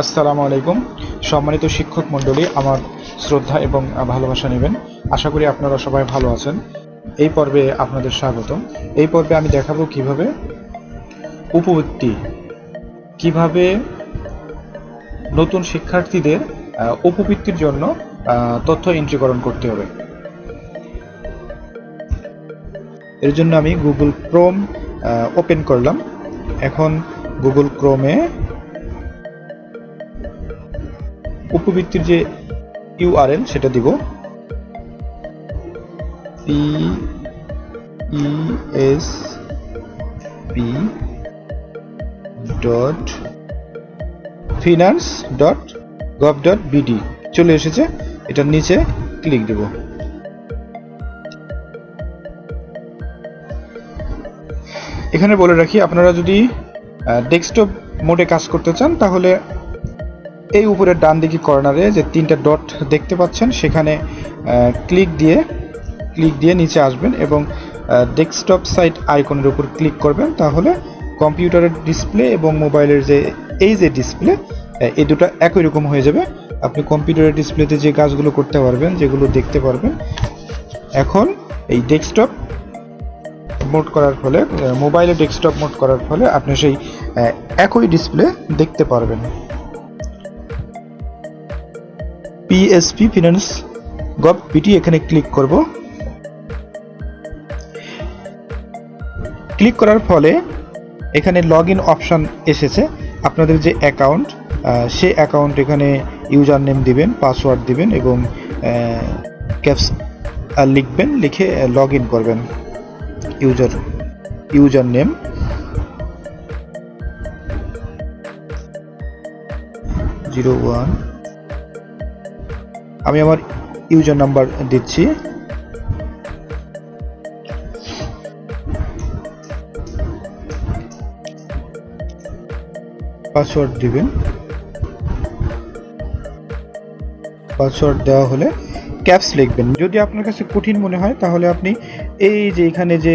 আসসালামু আলাইকুম। সম্মানিত শিক্ষক মণ্ডলী, আমার শ্রদ্ধা এবং ভালোবাসা নেবেন। আশা করি আপনারা সবাই ভালো আছেন। এই পর্বে আপনাদের স্বাগতম। এই পর্বে আমি দেখাবো কীভাবে উপবৃত্তি, কীভাবে নতুন শিক্ষার্থীদের উপবৃত্তির জন্য তথ্য এন্ট্রিকরণ করতে হবে। এর জন্য আমি গুগল ক্রোম ওপেন করলাম। এখন গুগল ক্রোমে উপবৃত্তির যে ইউআরএল সেটা দিব। P E S P dot finance dot gov dot B চলে এসেছে। এটার নিচে ক্লিক দেব। এখানে বলে রাখি, আপনারা যদি ডেস্কটপ মোডে কাজ করতে চান, তাহলে এই উপরের ডান দিকে কর্নারে যে তিনটা ডট দেখতে পাচ্ছেন, সেখানে ক্লিক দিয়ে ক্লিক দিয়ে নিচে আসবেন এবং ডেস্কটপ সাইট আইকনের উপর ক্লিক করবেন। তাহলে কম্পিউটারের ডিসপ্লে এবং মোবাইলের যে, এই যে ডিসপ্লে এই দুটো একই রকম হয়ে যাবে। আপনি কম্পিউটারের ডিসপ্লেতে যে কাজগুলো করতে পারবেন, যেগুলো দেখতে পারবেন, এখন এই ডেস্কটপ মোড করার ফলে মোবাইলে ডেস্কটপ মোড করার ফলে আপনি সেই একই ডিসপ্লে দেখতে পারবেন। পিএসপি ফিনান্স গভ পিটি এখানে ক্লিক করব। ক্লিক করার ফলে এখানে লগ ইন অপশান এসেছে। আপনাদের যে অ্যাকাউন্ট সে অ্যাকাউন্ট এখানে ইউজার নেম দিবেন পাসওয়ার্ড দিবেন এবং ক্যাপস লিখবেন, লিখে লগ ইন করবেন। User user name zero one আমি আমার ইউজার নাম্বার দিচ্ছি। পাসওয়ার্ড দিবেন। পাসওয়ার্ড দেওয়া হলে ক্যাপস লিখবেন। যদি আপনার কাছে কঠিন মনে হয়, তাহলে আপনি এই যে এখানে যে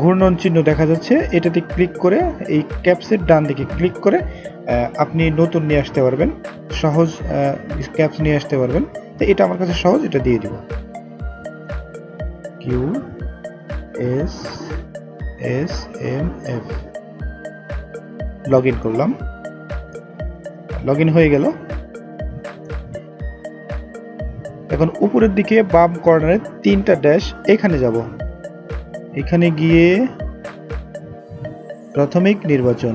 ঘূর্ণন চিহ্ন দেখা যাচ্ছে। এটাতে ক্লিক করে, এই ক্যাপসের ডান দিকে ক্লিক করে আপনি নতুন নিয়ে আসতে পারবেন। সহজ ক্যাপস নিয়ে আসতে পারবেন। তো এটা আমার কাছে সহজ, এটা দিয়ে দিব। Q S S M F log in করলাম। লগ ইন হয়ে গেল। এখন উপরের দিকে বাম কর্নারে তিনটা ড্যাশ এখানে যাব। এখানে গিয়ে প্রাথমিক নির্বাচন।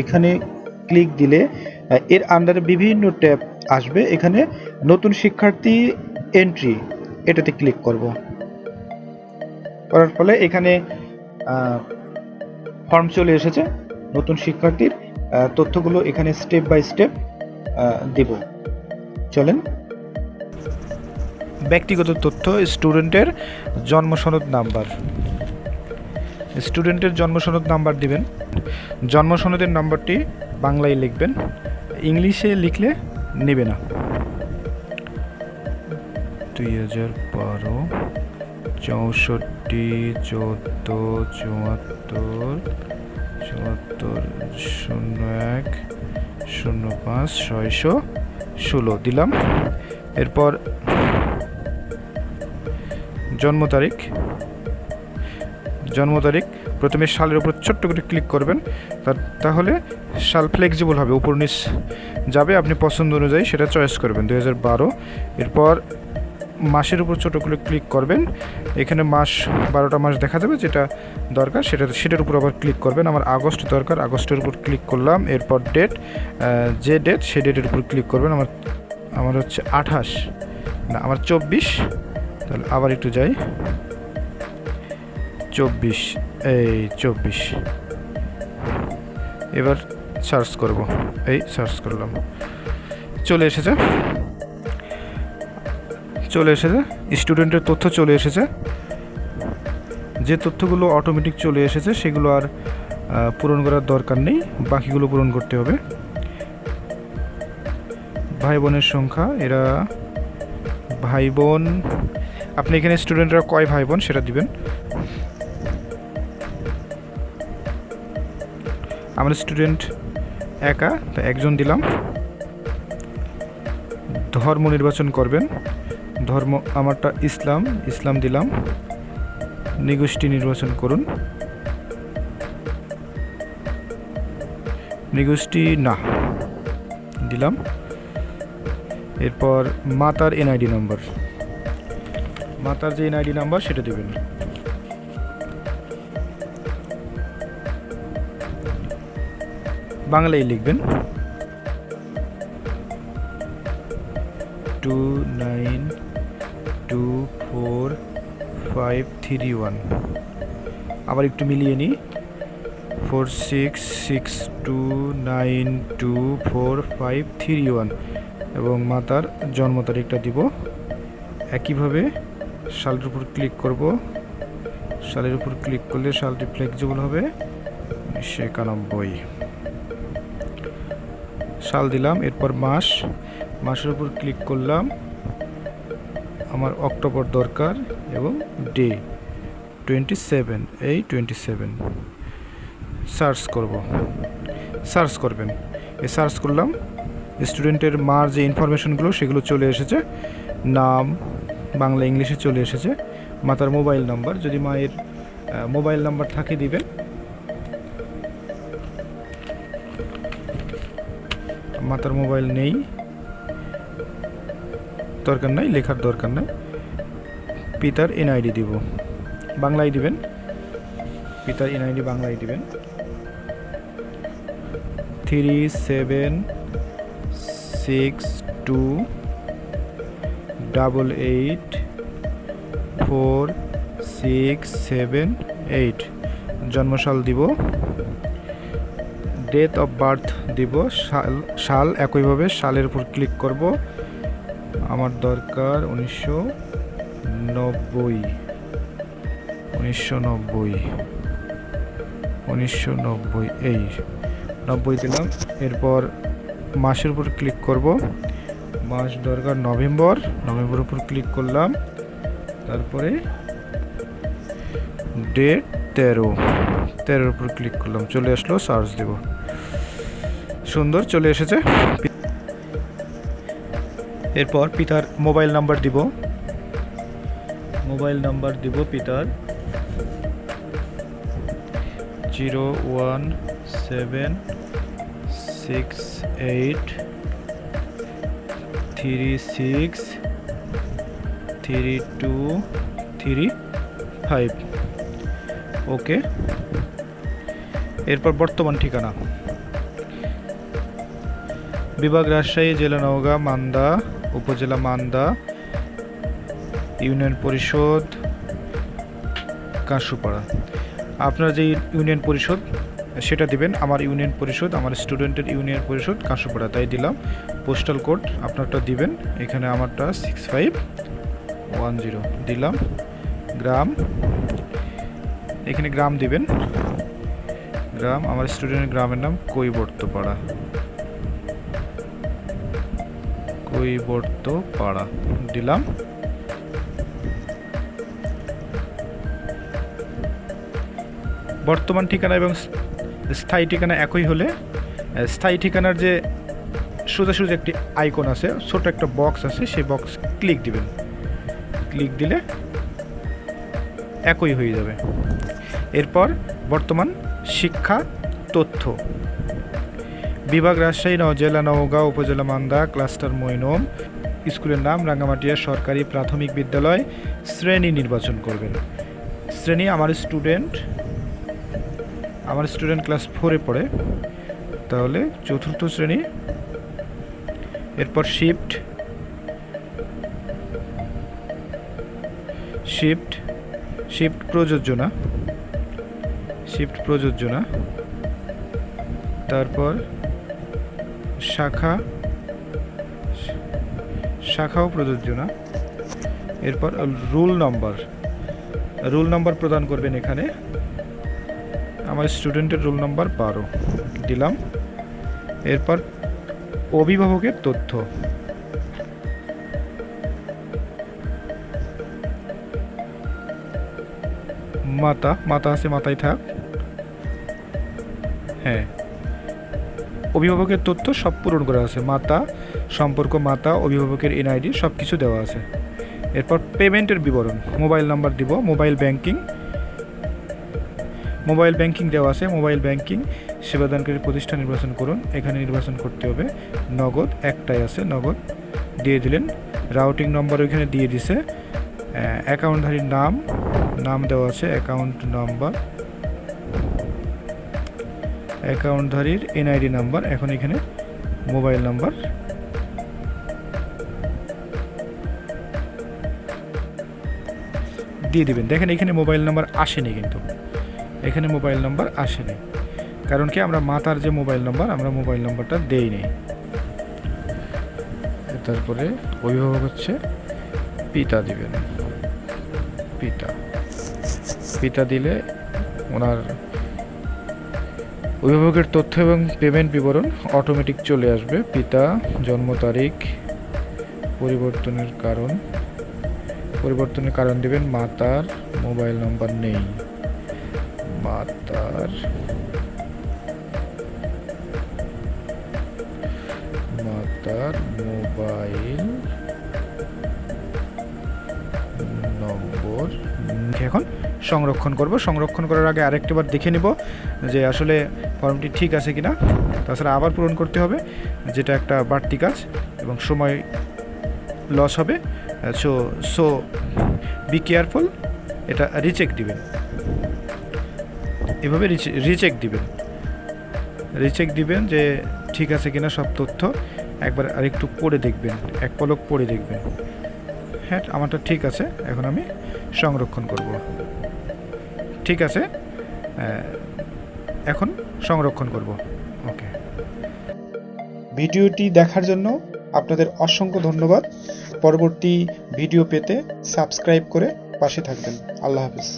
এখানে ক্লিক দিলে এর আন্ডারে বিভিন্ন ট্যাব আসবে। এখানে নতুন শিক্ষার্থী এন্ট্রি এটাতে ক্লিক করব। করার ফলে এখানে ফর্ম চলে এসেছে। নতুন শিক্ষার্থীর তথ্যগুলো এখানে স্টেপ বাই স্টেপ দেব। চলেন। ব্যক্তিগত তথ্য, স্টুডেন্টের জন্ম সনদ নাম্বার। স্টুডেন্টের জন্ম সনদ নাম্বার দিবেন। জন্ম সনদের নাম্বারটি বাংলায় লিখবেন। ইংলিশে লিখলে নেবে না। দুই হাজার বারো, চৌষট্টি, চোদ্দ, চুয়াত্তর চুয়াত্তর, শূন্য এক, শূন্য পাঁচ, ছয়শো ষোলো। দিলাম। এরপর জন্ম তারিখ। জন্ম তারিখ, প্রথমে সালের উপর ছোট্ট করে ক্লিক করবেন। তাহলে সাল ফ্লেক্সিবল হবে, উপর নিচ যাবে, আপনি পছন্দ অনুযায়ী সেটা চয়েস করবেন। দু হাজার বারো, এরপর মাসের উপর ছোটো করে ক্লিক করবেন। এখানে মাস, বারোটা মাস দেখা যাবে যেটা দরকার, সেটা সেটার উপর আবার ক্লিক করবেন। আমার আগস্ট দরকার, আগস্টের উপর ক্লিক করলাম। এরপর ডেট যে ডেট সে ডেটের উপর ক্লিক করবেন। আমার আমার হচ্ছে আঠাশ, না, আমার চব্বিশ তাহলে আবার একটু যাই। চব্বিশ, এই চব্বিশ। এবার সার্চ করব, এই সার্চ করলাম। চলে এসেছে। চলে এসেছে। স্টুডেন্টের তথ্য চলে এসেছে। যে তথ্যগুলো অটোমেটিক চলে এসেছে, সেগুলো আর পূরণ করার দরকার নেই। বাকিগুলো পূরণ করতে হবে। ভাই বোনের সংখ্যা, এরা ভাই বোন আপনি এখানে স্টুডেন্টরা কয় ভাই বোন সেটা দিবেন। আমার স্টুডেন্ট একা, তো একজন দিলাম। ধর্ম নির্বাচন করবেন। ধর্ম, আমারটা ইসলাম ইসলাম দিলাম। নিগোষ্ঠী নির্বাচন করুন। নিগোষ্ঠী না, দিলাম। এরপর মাতার এনআইডি নাম্বার মাতার যে এনআইডি নাম্বার, সেটা দেবেন। বাংলায় লিখবেন। Two nine two four five three one আবার একটু মিলিয়ে নিই। Four six six two nine two four five three one এবং মাতার জন্ম তারিখটা দিব একইভাবে সালের উপর ক্লিক করব। শালের উপর ক্লিক করলে সালটি ফ্লেক্সিবল হবে উনিশশো একানব্বই। সাল দিলাম, এরপর মাস। মাসের উপর ক্লিক করলাম, আমার অক্টোবর দরকার এবং ডে। টোয়েন্টি সেভেন এই টোয়েন্টি সেভেন সার্চ করব। সার্চ করবেন। এ সার্চ করলাম স্টুডেন্টের মার যে ইনফরমেশনগুলো সেগুলো চলে এসেছে। নাম বাংলা ইংলিশে চলে এসেছে। মাতার মোবাইল নাম্বার, যদি মায়ের মোবাইল নাম্বার থাকে দিবেন। মাতার মোবাইল নেই। দরকার নাই, লেখার দরকার নাই। পিতার এনআইডি দিব। বাংলায় দিবেন। পিতার এনআইডি বাংলায় দিবেন। Three seven six two double eight four six seven eight জন্মসাল দিব। ডেট অফ বার্থ দিব। সাল সাল একইভাবে সালের উপর ক্লিক করব। আমার দরকার উনিশশো নব্বই। উনিশশো নব্বই। উনিশশো নব্বই, এই। নব্বই দিলাম। এরপর মাসের উপর ক্লিক করব। মাস দরকার নভেম্বর। নভেম্বর উপর ক্লিক করলাম। তারপরে ডেট তেরো। তেরোর উপর ক্লিক করলাম। চলে আসলো সার্চ দেব। সুন্দর, চলে এসেছে। এরপর পিতার মোবাইল নাম্বার দিব। মোবাইল নাম্বার দিব পিতার। Zero one seven six eight three six, three two, three five. Okay. এরপর বর্তমান ঠিকানা। বিভাগ রাজশাহী, জেলা নওগাঁ, মান্দা, উপজেলা মান্দা, ইউনিয়ন পরিষদ, কাশুপাড়া। আপনার যে ইউনিয়ন পরিষদ সেটা দিবেন আমার ইউনিয়ন পরিষদ, আমার স্টুডেন্টের ইউনিয়ন পরিষদ কাশুপাড়া, তাই দিলাম। পোস্টাল কোড আপনারটা দিবেন, এখানে আমারটা সিক্স ফাইভ ওয়ান জিরো দিলাম। গ্রাম, এখানে গ্রাম দিবেন। গ্রাম, আমার স্টুডেন্টের গ্রামের নাম কৈবর্তপাড়া। কৈবর্তপাড়া, দিলাম। বর্তমান ঠিকানা এবং স্থায়ী ঠিকানা একই হলে স্থায়ী ঠিকানার যে সোজাসুজি একটি আইকন আছে, ছোট একটা বক্স আছে, সেই বক্স ক্লিক দিবেন। ক্লিক দিলে একই হয়ে যাবে। এরপর বর্তমান শিক্ষা তথ্য। বিভাগ, রাজশাহী জেলা, নওগাঁ, উপজেলা, মান্দা, ক্লাস্টার, মৈনম। স্কুলের নাম, রাঙ্গামাটিয়া সরকারি প্রাথমিক বিদ্যালয়, শ্রেণি নির্বাচন করবেন। শ্রেণি, আমার স্টুডেন্ট আমার স্টুডেন্ট ক্লাস ফোরে পড়ে। তাহলে চতুর্থ শ্রেণি, এরপর শিফট শিফট শিফট প্রযোজ্য না শিফট প্রযোজ্য না তারপর শাখা, শাখাও প্রযোজ্য না এরপর রুল নম্বর রুল নম্বর প্রদান করবেন এখানে। আমার স্টুডেন্টের রোল নাম্বার বারো। দিলাম। এরপর অভিভাবকের তথ্য। মাতা মাতা আছে মাথায় থাক। হ্যাঁ। অভিভাবকের তথ্য সব পূরণ করা আছে। মাতা, সম্পর্ক মাতা, অভিভাবকের এনআইডি সব কিছু দেওয়া আছে। এরপর পেমেন্টের বিবরণ। মোবাইল নাম্বার দিব, মোবাইল ব্যাংকিং মোবাইল ব্যাংকিং দেওয়া আছে, মোবাইল ব্যাংকিং সেবাদানকারী প্রতিষ্ঠান নির্বাচন করুন। এখানে নির্বাচন করতে হবে। নগদ, একটাই আছে, নগদ। দিয়ে দিলেন। রাউটিং নম্বর ওইখানে দিয়ে দিছে। অ্যাকাউন্টধারীর নাম নাম দেওয়া আছে, অ্যাকাউন্ট নাম্বার। অ্যাকাউন্টধারীর এনআইডি নাম্বার, এখন এখানে মোবাইল নাম্বার। দিয়ে দিবেন। দেখেন এখানে মোবাইল নাম্বার আসেনি কিন্তু। এখানে মোবাইল নাম্বার আসেনি। কারণ কি? আমরা মাতার যে মোবাইল নাম্বার, আমরা মোবাইল নাম্বারটা দেই নেই তারপরে অভিভাবক হচ্ছে পিতা দিবেন। পিতা। পিতা দিলে ওনার অভিভাবকের তথ্য এবং পেমেন্ট বিবরণ অটোমেটিক চলে আসবে। পিতা, জন্ম তারিখ, পরিবর্তনের কারণ। পরিবর্তনের কারণ দিবেন মাতার মোবাইল নাম্বার নেই। মাতার মাতার মোবাইল নম্বর এখন সংরক্ষণ করব। সংরক্ষণ করার আগে আরেকটিবার দেখে নিব যে আসলে ফর্মটি ঠিক আছে কিনা। তাছাড়া আবার পূরণ করতে হবে, যেটা একটা বাড়তি কাজ এবং সময় লস হবে। সো সো বি কেয়ারফুল এটা রিচেক দিবেন। এভাবে রিচেক দিবেন। রিচেক দিবেন যে ঠিক আছে কিনা সব তথ্য। একবার আরেকটু পড়ে দেখবেন, এক পলক পড়ে দেখবেন। হ্যাঁ আমারটা ঠিক আছে, এখন আমি সংরক্ষণ করব। ঠিক আছে? এখন সংরক্ষণ করব। ওকে। ভিডিওটি দেখার জন্য আপনাদের অসংখ্য ধন্যবাদ। পরবর্তী ভিডিও পেতে সাবস্ক্রাইব করে পাশে থাকবেন। আল্লাহ হাফিজ।